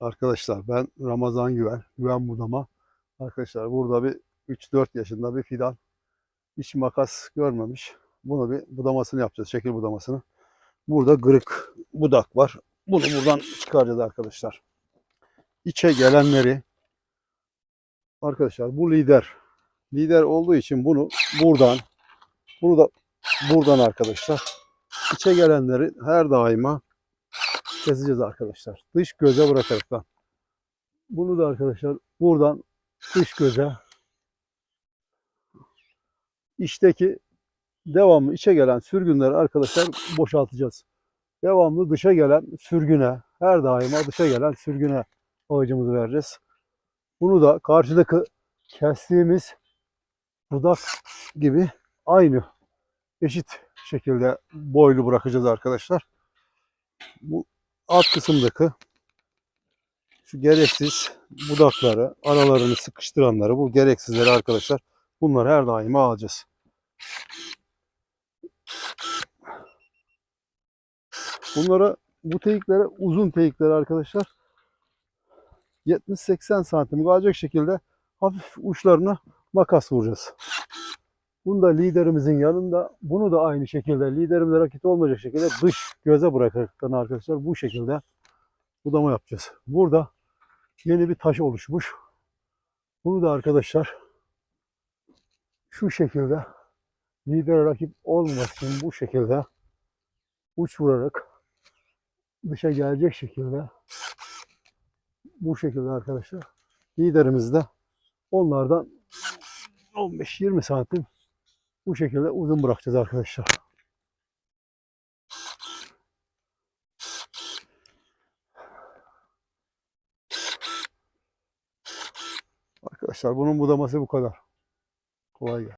Arkadaşlar ben Ramazan Güven, Güven Budama. Arkadaşlar burada bir 3-4 yaşında bir fidan. Hiç makas görmemiş. Bunu bir budamasını yapacağız, şekil budamasını. Burada kırık budak var. Bunu buradan çıkaracağız arkadaşlar. İçe gelenleri arkadaşlar bu lider. Lider olduğu için bunu buradan bunu da buradan arkadaşlar. İçe gelenleri her daima keseceğiz arkadaşlar. Dış göze bırakaraktan. Bunu da arkadaşlar buradan dış göze içteki devamlı içe gelen sürgünleri arkadaşlar boşaltacağız. Devamlı dışa gelen sürgüne, her daima dışa gelen sürgüne ağacımızı vereceğiz. Bunu da karşıdaki kestiğimiz budak gibi aynı eşit şekilde boylu bırakacağız arkadaşlar. Bu alt kısımdaki şu gereksiz budakları, aralarını sıkıştıranları, bu gereksizleri arkadaşlar bunları her daima alacağız. Bunlara bu teyiklere uzun teyikleri arkadaşlar 70-80 santim kalacak şekilde hafif uçlarına makas vuracağız. Bunu da liderimizin yanında bunu da aynı şekilde liderimizle rakit olmayacak şekilde dış göze bırakaraktan arkadaşlar bu şekilde budama yapacağız. Burada yeni bir taş oluşmuş. Bunu da arkadaşlar şu şekilde lider rakip olması için bu şekilde uç vurarak dışa gelecek şekilde bu şekilde arkadaşlar liderimiz de onlardan 15-20 santim bu şekilde uzun bırakacağız arkadaşlar. Arkadaşlar bunun budaması bu kadar. Kolay gelsin.